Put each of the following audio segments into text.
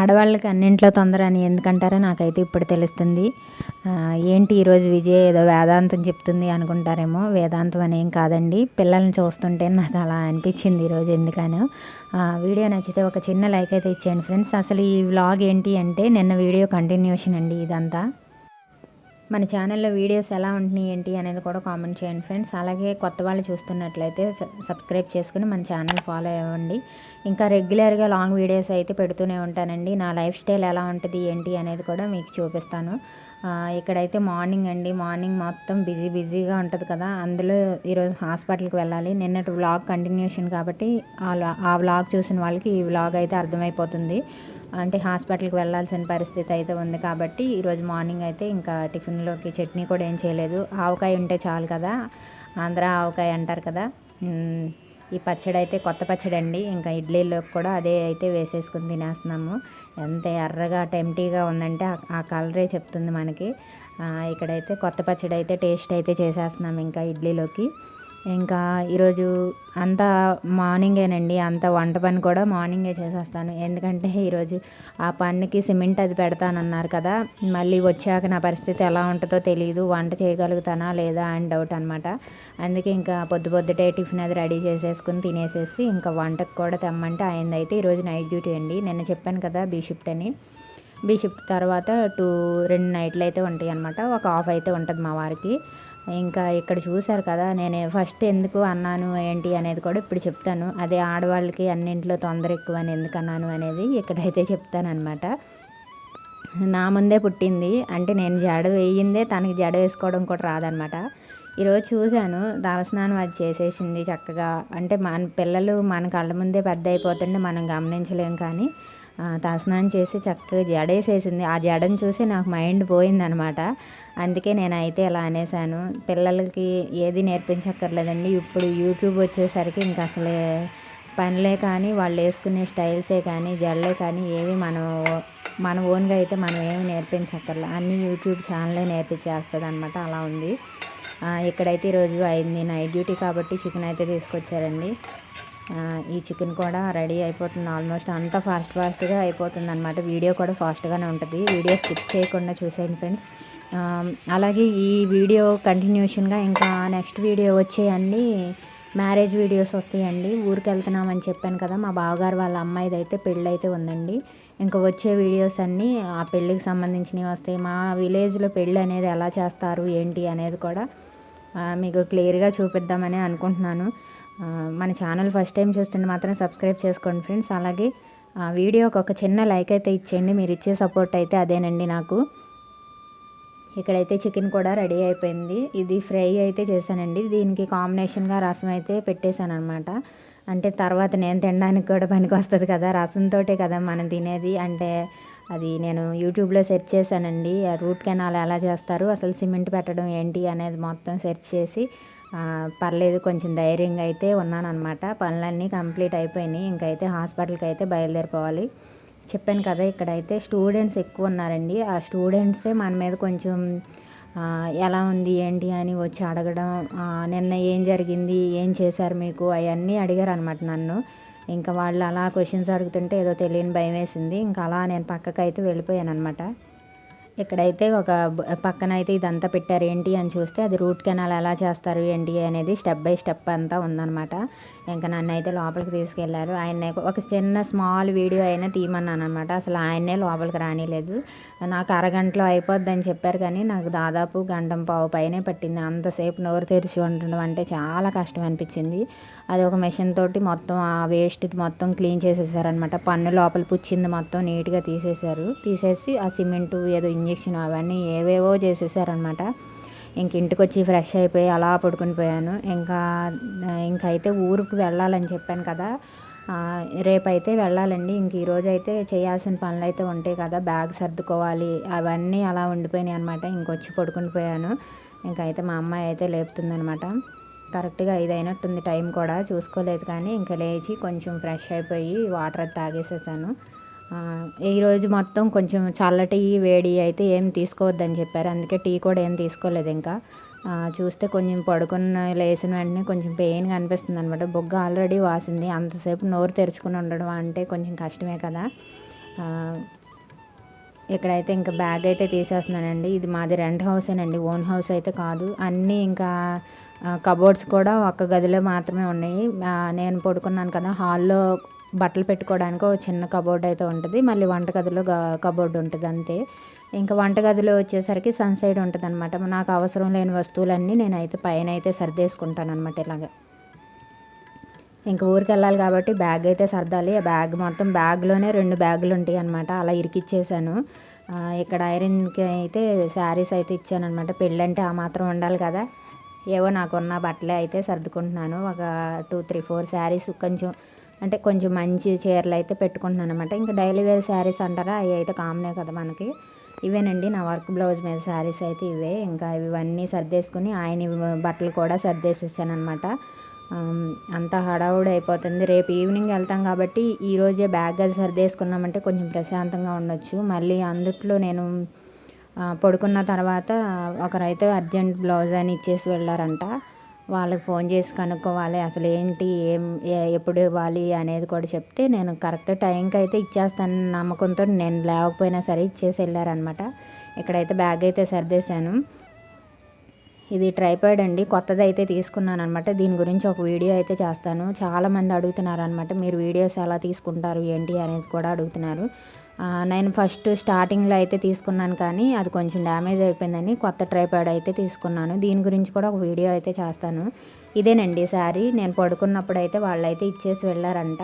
ఆడవాళ్ళకి అన్నింట్లో తొందర అని ఎందుకంటారో నాకైతే ఇప్పుడు తెలుస్తుంది. ఏంటి ఈరోజు విజయ్ ఏదో వేదాంతం చెప్తుంది అనుకుంటారేమో. వేదాంతం అని ఏం కాదండి. పిల్లల్ని చూస్తుంటే నాకు అలా అనిపించింది ఈరోజు ఎందుకనో. వీడియో నచ్చితే ఒక చిన్న లైక్ అయితే ఇచ్చేయండి ఫ్రెండ్స్. అసలు ఈ వ్లాగ్ ఏంటి అంటే నిన్న వీడియో కంటిన్యూషన్ అండి ఇదంతా. మన ఛానల్లో వీడియోస్ ఎలా ఉంటున్నాయి ఏంటి అనేది కూడా కామెంట్ చేయండి ఫ్రెండ్స్ అలాగే కొత్త వాళ్ళు చూస్తున్నట్లయితే సబ్స్క్రైబ్ చేసుకుని మన ఛానల్ ఫాలో అవ్వండి. ఇంకా రెగ్యులర్గా లాంగ్ వీడియోస్ అయితే పెడుతూనే ఉంటానండి. నా లైఫ్ స్టైల్ ఎలా ఉంటుంది ఏంటి అనేది కూడా మీకు చూపిస్తాను. ఇక్కడైతే మార్నింగ్ అండి. మార్నింగ్ మొత్తం బిజీ బిజీగా ఉంటుంది కదా. అందులో ఈరోజు హాస్పిటల్కి వెళ్ళాలి. నిన్నటి వ్లాగ్ కంటిన్యూషన్ కాబట్టి ఆ వ్లాగ్ చూసిన వాళ్ళకి ఈ వ్లాగ్ అయితే అర్థమైపోతుంది. అంటే హాస్పిటల్కి వెళ్ళాల్సిన పరిస్థితి అయితే ఉంది కాబట్టి ఈరోజు మార్నింగ్ అయితే ఇంకా టిఫిన్లోకి చట్నీ కూడా ఏం చేయలేదు. ఆవకాయ ఉంటే చాలు కదా. ఆంధ్ర ఆవకాయ అంటారు కదా. ఈ పచ్చడి అయితే కొత్త పచ్చడి అండి ఇంకా ఇడ్లీలోకి కూడా అదే అయితే వేసేసుకుని తినేస్తున్నాము. ఎంత ఎర్రగా టెంప్టీగా ఉందంటే ఆ కలరే చెప్తుంది మనకి. ఇక్కడైతే కొత్త పచ్చడి అయితే టేస్ట్ అయితే చేసేస్తున్నాము ఇంకా ఇడ్లీలోకి. ఇంకా ఈరోజు అంతా మార్నింగేనండి అంత వంట పని కూడా మార్నింగే చేసేస్తాను. ఎందుకంటే ఈరోజు ఆ పన్నుకి సిమెంట్ అది పెడతానన్నారు కదా మళ్ళీ వచ్చాక నా పరిస్థితి ఎలా ఉంటుందో తెలియదు వంట చేయగలుగుతానా లేదా అని డౌట్ అనమాట అందుకే ఇంకా పొద్దు పొద్దుటే టిఫిన్ అది రెడీ చేసేసుకుని తినేసేసి ఇంకా వంటకు కూడా తెమ్మంటే అయిందైతే ఈరోజు నైట్ డ్యూటీ అండి. నిన్న చెప్పాను కదా బీ షిఫ్ట్ అని. బీ షిఫ్ట్ తర్వాత టూ రెండు నైట్లు అయితే ఉంటాయి అనమాట ఒక ఆఫ్ అయితే ఉంటుంది మా వారికి. ఇంకా ఇక్కడ చూశారు కదా నేను ఫస్ట్ ఎందుకు అన్నాను ఏంటి అనేది కూడా ఇప్పుడు చెప్తాను. అదే ఆడవాళ్ళకి అన్నింట్లో తొందర ఎక్కువ అని ఎందుకు అన్నాను అనేది ఇక్కడైతే చెప్తానమాట నా ముందే పుట్టింది అంటే నేను జడ వేయిందే తనకి జడ వేసుకోవడం కూడా రాదనమాట ఈరోజు చూశాను తలస్నానం అది చేసేసింది చక్కగా. అంటే మన పిల్లలు మన కళ్ళ ముందే పెద్ద అయిపోతుంటే మనం గమనించలేం కానీ తలస్నానం చేసి చక్కగా జడేసేసింది. ఆ జడను చూసి నాకు మైండ్ పోయిందనమాట. అందుకే నేను అయితే ఇలా అనేసాను పిల్లలకి ఏది నేర్పించక్కర్లేదండి. ఇప్పుడు యూట్యూబ్ వచ్చేసరికి ఇంకా అసలే పనులే కానీ వాళ్ళు వేసుకునే స్టైల్సే కానీ జడలే కానీ ఏవి మనం మన ఓన్గా అయితే మనం ఏమి నేర్పించక్కర్లే. అన్నీ యూట్యూబ్ ఛానలే నేర్పించేస్తుంది అనమాట అలా ఉంది. ఇక్కడైతే ఈరోజు అయింది నైట్ డ్యూటీ కాబట్టి చికెన్ అయితే తీసుకొచ్చారండి. ఈ చికెన్ కూడా రెడీ అయిపోతుంది ఆల్మోస్ట్. అంతా ఫాస్ట్ ఫాస్ట్గా అయిపోతుంది అనమాట వీడియో కూడా ఫాస్ట్గానే ఉంటుంది. వీడియో స్కిప్ చేయకుండా చూసేయండి ఫ్రెండ్స్. అలాగే ఈ వీడియో కంటిన్యూషన్గా ఇంకా నెక్స్ట్ వీడియో వచ్చేయండి. మ్యారేజ్ వీడియోస్ వస్తాయండి. ఊరికి వెళ్తున్నామని చెప్పాను కదా మా బావగారు వాళ్ళ అమ్మాయిది అయితే పెళ్ళి అయితే ఉందండి. ఇంకా వచ్చే వీడియోస్ అన్నీ ఆ పెళ్ళికి సంబంధించినవి వస్తాయి. మా విలేజ్లో పెళ్ళి అనేది ఎలా చేస్తారు ఏంటి అనేది కూడా మీకు క్లియర్గా చూపిద్దామని అనుకుంటున్నాను. మన ఛానల్ ఫస్ట్ టైం చూస్తుంటే మాత్రం సబ్స్క్రైబ్ చేసుకోండి ఫ్రెండ్స్. అలాగే వీడియోకి ఒక చిన్న లైక్ అయితే ఇచ్చేయండి. మీరు ఇచ్చే సపోర్ట్ అయితే అదేనండి నాకు. ఇక్కడైతే చికెన్ కూడా రెడీ అయిపోయింది. ఇది ఫ్రై అయితే చేశానండి. దీనికి కాంబినేషన్గా రసం అయితే పెట్టేశాను అనమాట అంటే తర్వాత నేను తినడానికి కూడా పనికి వస్తుంది కదా రసంతో కదా మనం తినేది. అంటే అది నేను యూట్యూబ్లో సెర్చ్ చేశానండి. రూట్ కెనాల్ ఎలా చేస్తారు అసలు సిమెంట్ పెట్టడం ఏంటి అనేది మొత్తం సెర్చ్ చేసి పర్లేదు కొంచెం ధైర్యంగా అయితే ఉన్నాననమాట పనులన్నీ కంప్లీట్ అయిపోయినాయి. ఇంకైతే హాస్పిటల్కి అయితే బయలుదేరిపోవాలి. చెప్పాను కదా ఇక్కడైతే స్టూడెంట్స్ ఎక్కువ ఉన్నారండి ఆ స్టూడెంట్సే మన మీద కొంచెం ఎలా ఉంది ఏంటి అని వచ్చి అడగడం నిన్న ఏం జరిగింది ఏం చేశారు మీకు అవన్నీ అడిగారు అనమాట నన్ను. ఇంకా వాళ్ళు అలా క్వశ్చన్స్ అడుగుతుంటే ఏదో తెలియని భయం వేసింది. ఇంకా అలా నేను పక్కకైతే వెళ్ళిపోయాను అనమాట ఇక్కడైతే ఒక పక్కన అయితే ఇదంతా పెట్టారు ఏంటి అని చూస్తే అది రూట్ కెనాల్ ఎలా చేస్తారు ఏంటి అనేది స్టెప్ బై స్టెప్ అంతా ఉందన్నమాట. ఇంకా నన్ను అయితే లోపలికి తీసుకెళ్ళారు. ఆయన ఒక చిన్న స్మాల్ వీడియో అయినా తీయమన్నాను అనమాట అసలు ఆయన్నే లోపలికి రానిలేదు. నాకు అరగంటలో అయిపోద్దని చెప్పారు కానీ నాకు దాదాపు గంటం పావు పైనే పట్టింది. అంతసేపు నోరు తెరిచి ఉండడం అంటే చాలా కష్టం అనిపించింది. అది ఒక మెషిన్ తోటి మొత్తం ఆ వేస్ట్ మొత్తం క్లీన్ చేసేసారనమాట పన్ను లోపల పుచ్చింది మొత్తం నీట్గా తీసేశారు. తీసేసి ఆ సిమెంటు ఏదో ఇంజక్షన్ అవన్నీ ఏవేవో చేసేసారనమాట. ఇంక ఇంటికి వచ్చి ఫ్రెష్ అయిపోయి అలా పడుకుని పోయాను. ఇంకా ఇంకైతే అయితే ఊరికి వెళ్ళాలని చెప్పాను కదా. రేపైతే వెళ్ళాలండి. ఇంక ఈరోజు అయితే చేయాల్సిన పనులు అయితే ఉంటాయి కదా. బ్యాగ్ సర్దుకోవాలి. అవన్నీ అలా ఉండిపోయినాయి అనమాట. ఇంకొచ్చి పడుకుని పోయాను. ఇంకైతే మా అమ్మాయి అయితే లేపుతుందనమాట. కరెక్ట్గా ఐదు అయినట్టుంది టైం కూడా. చూసుకోలేదు కానీ ఇంకా లేచి కొంచెం ఫ్రెష్ అయిపోయి వాటర్ తాగేసేసాను. ఈరోజు మొత్తం కొంచెం చల్లటి వేడి అయితే ఏం తీసుకోవద్దని చెప్పారు. అందుకే టీ కూడా ఏం తీసుకోలేదు ఇంకా. చూస్తే కొంచెం పడుకున్న లేచిన వెంటనే కొంచెం పెయిన్గా అనిపిస్తుంది అనమాట బొగ్గ ఆల్రెడీ వాసింది. అంతసేపు నోరు తెరుచుకుని ఉండడం అంటే కొంచెం కష్టమే కదా. ఇక్కడైతే ఇంకా బ్యాగ్ అయితే తీసేస్తున్నానండి. ఇది మాది రెంట్ హౌసేనండి ఓన్ హౌస్ అయితే కాదు. అన్నీ ఇంకా కబోర్డ్స్ కూడా ఒక్క గదిలో మాత్రమే ఉన్నాయి. నేను పడుకున్నాను కదా. హాల్లో బట్టలు పెట్టుకోవడానికి ఒక చిన్న కబోర్డ్ అయితే ఉంటుంది. మళ్ళీ వంటగదిలో కబోర్డ్ ఉంటుంది అంతే. ఇంకా వంటగదిలో వచ్చేసరికి సన్ సైడ్ ఉంటుంది అనమాట నాకు అవసరం లేని వస్తువులన్నీ నేనైతే పైన అయితే సర్దేసుకుంటాను అనమాట ఇలాగ. ఇంకా ఊరికి వెళ్ళాలి కాబట్టి బ్యాగ్ అయితే సర్దాలి. ఆ బ్యాగ్ మొత్తం బ్యాగ్లోనే రెండు బ్యాగులు ఉంటాయి అనమాట అలా ఇరికిచ్చేసాను. ఇక్కడ ఐరన్కి అయితే శారీస్ అయితే ఇచ్చాను అనమాట పెళ్ళంటే ఆ మాత్రం ఉండాలి కదా. ఏవో నాకున్న బట్టలే అయితే సర్దుకుంటున్నాను. ఒక టూ త్రీ ఫోర్ శారీస్ కొంచెం అంటే కొంచెం మంచి చీరలు అయితే పెట్టుకుంటున్నాను అనమాట ఇంకా డైలీ వేర్ శారీస్ అంటారా? అవి అయితే కామనే కదా మనకి. ఇవేనండి నా వర్క్ బ్లౌజ్ మీద శారీస్ అయితే ఇవే. ఇంకా ఇవన్నీ సర్దేసుకుని ఆయన బట్టలు కూడా సర్దేసేసానమాట అంతా హడావుడి అయిపోతుంది. రేపు ఈవినింగ్ వెళ్తాం కాబట్టి ఈరోజే బ్యాగ్ అది సర్దేసుకున్నామంటే కొంచెం ప్రశాంతంగా ఉండొచ్చు. మళ్ళీ అందుట్లో నేను పడుకున్న తర్వాత ఒకరైతే అర్జెంట్ బ్లౌజ్ అని ఇచ్చేసి వెళ్ళారంట. వాళ్ళకి ఫోన్ చేసి కనుక్కోవాలి అసలు ఏంటి ఏం ఎప్పుడు ఇవ్వాలి అనేది కూడా చెప్తే నేను కరెక్ట్ టైంకి అయితే ఇచ్చేస్తాను నమ్మకంతో నేను లేకపోయినా సరే ఇచ్చేసి వెళ్ళారనమాట ఇక్కడైతే బ్యాగ్ అయితే సర్దేశాను. ఇది ట్రైపాడ్ అండి కొత్తది అయితే తీసుకున్నాను అనమాట దీని గురించి ఒక వీడియో అయితే చేస్తాను. చాలామంది అడుగుతున్నారు అనమాట మీరు వీడియోస్ ఎలా తీసుకుంటారు ఏంటి అనేది కూడా అడుగుతున్నారు. నేను ఫస్ట్ స్టార్టింగ్లో అయితే తీసుకున్నాను కానీ అది కొంచెం డ్యామేజ్ అయిపోయిందని కొత్త ట్రైప్యాడ్ అయితే తీసుకున్నాను. దీని గురించి కూడా ఒక వీడియో అయితే చేస్తాను. ఇదేనండి శారీ. నేను పడుకున్నప్పుడు అయితే వాళ్ళైతే ఇచ్చేసి వెళ్ళారంట.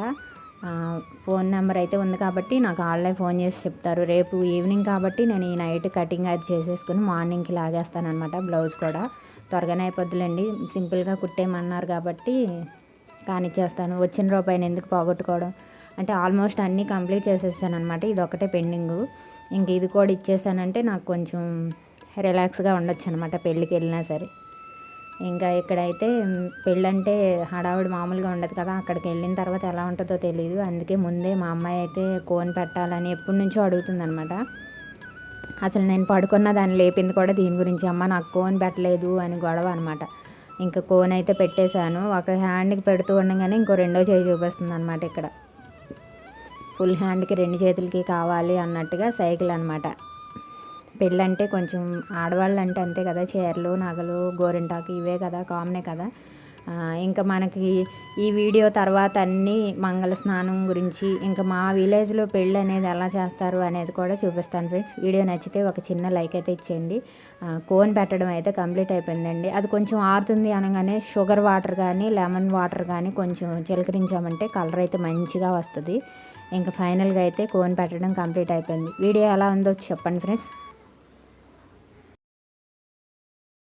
ఫోన్ నెంబర్ అయితే ఉంది కాబట్టి నాకు వాళ్ళే ఫోన్ చేసి చెప్తారు. రేపు ఈవినింగ్ కాబట్టి నేను ఈ నైట్ కటింగ్ అది చేసేసుకుని మార్నింగ్కి లాగేస్తాను అనమాట బ్లౌజ్ కూడా. త్వరగానే అయిపోద్దులేండి. సింపుల్గా కుట్టేయమన్నారు కాబట్టి కానిచ్చేస్తాను. వచ్చిన రూపాయిని ఎందుకు పోగొట్టుకోవడం? అంటే ఆల్మోస్ట్ అన్నీ కంప్లీట్ చేసేసాను అనమాట ఇది ఒకటే పెండింగు. ఇంక ఇది కూడా ఇచ్చేసానంటే నాకు కొంచెం రిలాక్స్గా ఉండొచ్చు అనమాట పెళ్ళికి వెళ్ళినా సరే. ఇంకా ఇక్కడైతే పెళ్ళంటే హడావుడి మామూలుగా ఉండదు కదా అక్కడికి వెళ్ళిన తర్వాత ఎలా ఉంటుందో తెలియదు అందుకే ముందే మా అమ్మాయి అయితే కోన్ పెట్టాలని ఎప్పటి నుంచో అడుగుతుందనమాట అసలు నేను పడుకున్న దాన్ని లేపింది కూడా దీని గురించి అమ్మ నాకు కోన్ పెట్టలేదు అని గొడవ అనమాట ఇంకా కోన్ అయితే పెట్టేశాను. ఒక హ్యాండ్కి పెడుతూ ఉండగానే ఇంకో రెండో చేయి చూపిస్తుంది అనమాట ఇక్కడ. ఫుల్ హ్యాండ్కి రెండు చేతులకి కావాలి అన్నట్టుగా సైకిల్ అనమాట పెళ్ళంటే కొంచెం ఆడవాళ్ళు అంటే అంతే కదా చీరలు నగలు గోరింటాకు ఇవే కదా కామనే కదా. ఇంకా మనకి ఈ వీడియో తర్వాత అన్నీ మంగళ స్నానం గురించి ఇంకా మా విలేజ్లో పెళ్ళి అనేది ఎలా చేస్తారు అనేది కూడా చూపిస్తాను ఫ్రెండ్స్. వీడియో నచ్చితే ఒక చిన్న లైక్ అయితే ఇచ్చేయండి. కోన్ పెట్టడం అయితే కంప్లీట్ అయిపోయిందండి. అది కొంచెం ఆరుతుంది అనగానే షుగర్ వాటర్ కానీ లెమన్ వాటర్ కానీ కొంచెం చిలకరించామంటే కలర్ అయితే మంచిగా వస్తుంది. ఇంకా ఫైనల్గా అయితే కోన్ పెట్టడం కంప్లీట్ అయిపోయింది. వీడియో ఎలా ఉందో చెప్పండి ఫ్రెండ్స్.